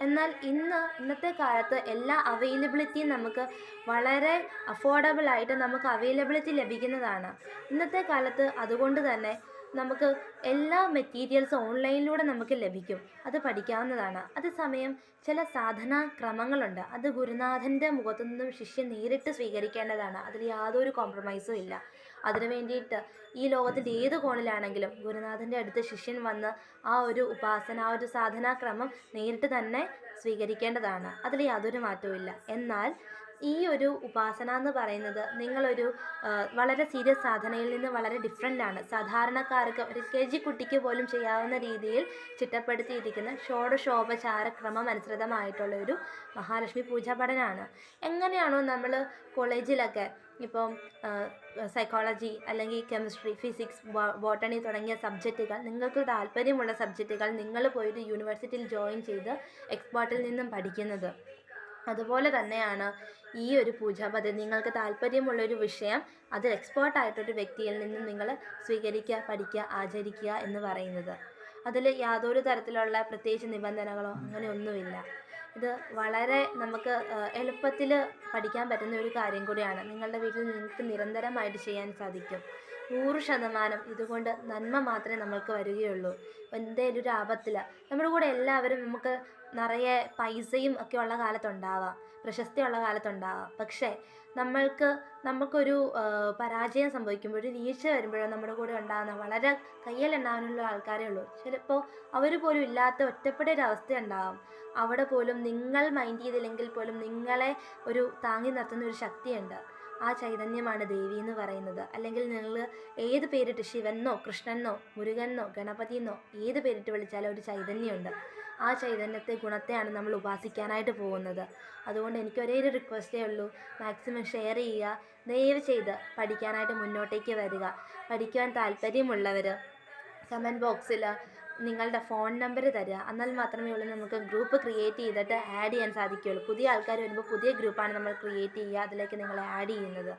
എന്നാൽ ഇന്ന് ഇന്നത്തെ കാലത്ത് എല്ലാ അവൈലബിലിറ്റിയും നമുക്ക് വളരെ അഫോർഡബിൾ ആയിട്ട് നമുക്ക് അവൈലബിലിറ്റി ലഭിക്കുന്നതാണ്. ഇന്നത്തെ കാലത്ത് അതുകൊണ്ട് തന്നെ നമുക്ക് എല്ലാ മെറ്റീരിയൽസും ഓൺലൈനിലൂടെ നമുക്ക് ലഭിക്കും. അത് പഠിക്കാവുന്നതാണ്. അതേസമയം ചില സാധനാ ക്രമങ്ങളുണ്ട്. അത് ഗുരുനാഥന്റെ മുഖത്തു നിന്നും ശിഷ്യൻ നേരിട്ട് സ്വീകരിക്കേണ്ടതാണ്. അതിൽ യാതൊരു കോംപ്രമൈസും ഇല്ല. അതിനു വേണ്ടിയിട്ട് ഈ ലോകത്തിന്റെ ഏത് കോണിലാണെങ്കിലും ഗുരുനാഥന്റെ അടുത്ത് ശിഷ്യൻ വന്ന് ആ ഒരു ഉപാസന ആ ഒരു സാധനാക്രമം നേരിട്ട് തന്നെ സ്വീകരിക്കേണ്ടതാണ്. അതിൽ യാതൊരു മാറ്റവും ഇല്ല. എന്നാൽ ഈ ഒരു ഉപാസന എന്ന് പറയുന്നത് നിങ്ങളൊരു വളരെ സീരിയസ് സാധനയിൽ നിന്ന് വളരെ ഡിഫറെന്റ് ആണ്. സാധാരണക്കാർക്ക് ഒരു കെ ജി കുട്ടിക്ക് പോലും ചെയ്യാവുന്ന രീതിയിൽ ചിട്ടപ്പെടുത്തിയിരിക്കുന്ന ഷോഡശോപചാര ക്രമം അനുസൃതമായിട്ടുള്ള ഒരു മഹാലക്ഷ്മി പൂജാപടനാണ് എങ്ങനെയാണോ നമ്മൾ കോളേജിലൊക്കെ ഇപ്പം സൈക്കോളജി അല്ലെങ്കിൽ കെമിസ്ട്രി ഫിസിക്സ് ബോട്ടണി തുടങ്ങിയ സബ്ജക്റ്റുകൾ നിങ്ങൾക്ക് താല്പര്യമുള്ള സബ്ജക്റ്റുകൾ നിങ്ങൾ പോയിട്ട് യൂണിവേഴ്സിറ്റിയിൽ ജോയിൻ ചെയ്ത് എക്സ്പേർട്ടിൽ നിന്നും പഠിക്കുന്നത്. അതുപോലെ തന്നെയാണ് ഈ ഒരു പൂജാ. പദ്ധതി നിങ്ങൾക്ക് താല്പര്യമുള്ള ഒരു വിഷയം അത് എക്സ്പേർട്ടായിട്ടൊരു വ്യക്തിയിൽ നിന്നും നിങ്ങൾ സ്വീകരിക്കുക പഠിക്കുക ആചരിക്കുക എന്ന് പറയുന്നത്. അതിൽ യാതൊരു തരത്തിലുള്ള പ്രത്യേകിച്ച് നിബന്ധനകളോ അങ്ങനെ ഒന്നുമില്ല. ഇത് വളരെ നമുക്ക് എളുപ്പത്തിൽ പഠിക്കാൻ പറ്റുന്ന ഒരു കാര്യം കൂടിയാണ്. നിങ്ങളുടെ വീട്ടിൽ നിങ്ങൾക്ക് നിരന്തരമായിട്ട് ചെയ്യാൻ സാധിക്കും. നൂറ് ശതമാനം ഇതുകൊണ്ട് നന്മ മാത്രമേ നമ്മൾക്ക് വരികയുള്ളൂ. എന്തേലും ഒരു ആപത്തിൽ നമ്മുടെ കൂടെ എല്ലാവരും നമുക്ക് നിറയെ പൈസയും ഒക്കെ ഉള്ള കാലത്തുണ്ടാവാം. പ്രശസ്തിയുള്ള കാലത്തുണ്ടാവാം. പക്ഷേ നമ്മൾക്ക് നമുക്കൊരു പരാജയം സംഭവിക്കുമ്പോൾ ഒരു വീഴ്ച വരുമ്പോഴോ നമ്മുടെ കൂടെ ഉണ്ടാകുന്ന വളരെ കയ്യിലുണ്ടാകാനുള്ള ആൾക്കാരേ ഉള്ളൂ. ചിലപ്പോൾ അവർ പോലും ഇല്ലാത്ത ഒറ്റപ്പെട്ട ഒരു അവസ്ഥ ഉണ്ടാകും അവിടെ പോലും നിങ്ങൾ മൈൻഡ് ചെയ്തില്ലെങ്കിൽ പോലും നിങ്ങളെ ഒരു താങ്ങി നിർത്തുന്ന ഒരു ശക്തിയുണ്ട്. ആ ചൈതന്യമാണ് ദേവി എന്ന് പറയുന്നത്. അല്ലെങ്കിൽ നിങ്ങൾ ഏത് പേരിട്ട് ശിവനെന്നോ കൃഷ്ണനെന്നോ മുരുകനെന്നോ ഗണപതിയെന്നോ ഏത് പേരിട്ട് വിളിച്ചാലും ഒരു ചൈതന്യമുണ്ട്. ആ ചൈതന്യത്തെ ഗുണത്തെയാണ് നമ്മൾ ഉപാസിക്കാനായിട്ട് പോകുന്നത്. അതുകൊണ്ട് എനിക്ക് ഒരേ ഒരു റിക്വസ്റ്റേ ഉള്ളൂ. മാക്സിമം ഷെയർ ചെയ്യുക. ദയവ് ചെയ്ത് പഠിക്കാനായിട്ട് മുന്നോട്ടേക്ക് വരിക. പഠിക്കുവാൻ താല്പര്യമുള്ളവർ കമന്റ് ബോക്സിൽ നിങ്ങളുടെ ഫോൺ നമ്പർ തരിക എന്നാൽ മാത്രമേ ഉള്ളൂ നമുക്ക് ഗ്രൂപ്പ് ക്രിയേറ്റ് ചെയ്തിട്ട് ആഡ് ചെയ്യാൻ സാധിക്കുകയുള്ളൂ. പുതിയ ആൾക്കാർ വരുമ്പോൾ പുതിയ ഗ്രൂപ്പാണ് നമ്മൾ ക്രിയേറ്റ് ചെയ്യുക. അതിലേക്ക് നിങ്ങളെ ആഡ് ചെയ്യുന്നത്.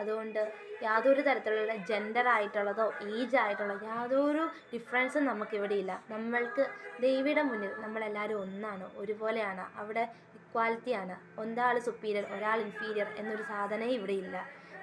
അതുകൊണ്ട് യാതൊരു തരത്തിലുള്ള ജെൻഡർ ആയിട്ടുള്ളതോ ഏജ് ആയിട്ടുള്ളതോ യാതൊരു ഡിഫറൻസും നമുക്കിവിടെ ഇല്ല. നമ്മൾക്ക് ദൈവയുടെ മുന്നിൽ നമ്മളെല്ലാവരും ഒന്നാണ് ഒരുപോലെയാണ്. അവിടെ ഇക്വാലിറ്റിയാണ് ഒരാൾ സുപ്പീരിയർ ഒരാൾ ഇൻഫീരിയർ എന്നൊരു സാധനമേ ഇവിടെ ഇല്ല.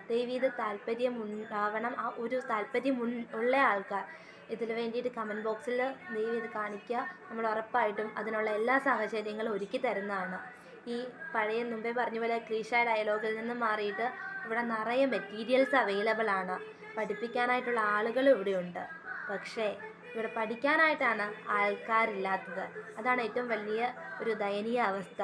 ദേവി ഇത് താല്പര്യം ഉണ്ടാവണം ആ ഒരു താല്പര്യം ഉള്ള ആൾക്കാർ ഇതിന് വേണ്ടിയിട്ട് കമന്റ് ബോക്സിൽ ദേവി ഇത് കാണിക്കുക. നമ്മൾ ഉറപ്പായിട്ടും അതിനുള്ള എല്ലാ സാഹചര്യങ്ങളും ഒരുക്കി തരുന്നതാണ്. ഈ പഴയ മുമ്പേ പറഞ്ഞ പോലെ ക്ലീഷ ഡയലോഗിൽ നിന്ന് മാറിയിട്ട് ഇവിടെ നിറയെ മെറ്റീരിയൽസ് അവൈലബിൾ ആണ്. പഠിപ്പിക്കാനായിട്ടുള്ള ഇവിടെ ഇവിടെയുണ്ട്. പക്ഷേ ഇവിടെ പഠിക്കാനായിട്ടാണ് ആൾക്കാരില്ലാത്തത്. അതാണ് ഏറ്റവും വലിയ ഒരു ദയനീയ അവസ്ഥ.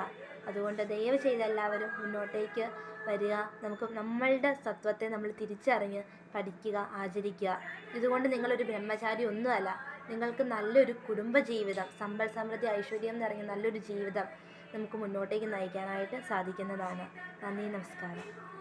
അതുകൊണ്ട് ദയവ് ചെയ്ത് എല്ലാവരും മുന്നോട്ടേക്ക് വരിക. നമുക്ക് നമ്മളുടെ സത്വത്തെ നമ്മൾ തിരിച്ചറിഞ്ഞ് പഠിക്കുക ആചരിക്കുക. ഇതുകൊണ്ട് നിങ്ങളൊരു ബ്രഹ്മചാരി ഒന്നുമല്ല. നിങ്ങൾക്ക് നല്ലൊരു കുടുംബ ജീവിതം സമ്പൽ സമൃദ്ധി ഐശ്വര്യം നിറഞ്ഞ നല്ലൊരു ജീവിതം നമുക്ക് മുന്നോട്ടേക്ക് നയിക്കാനായിട്ട് സാധിക്കുന്നതാണ്. നന്ദി നമസ്കാരം.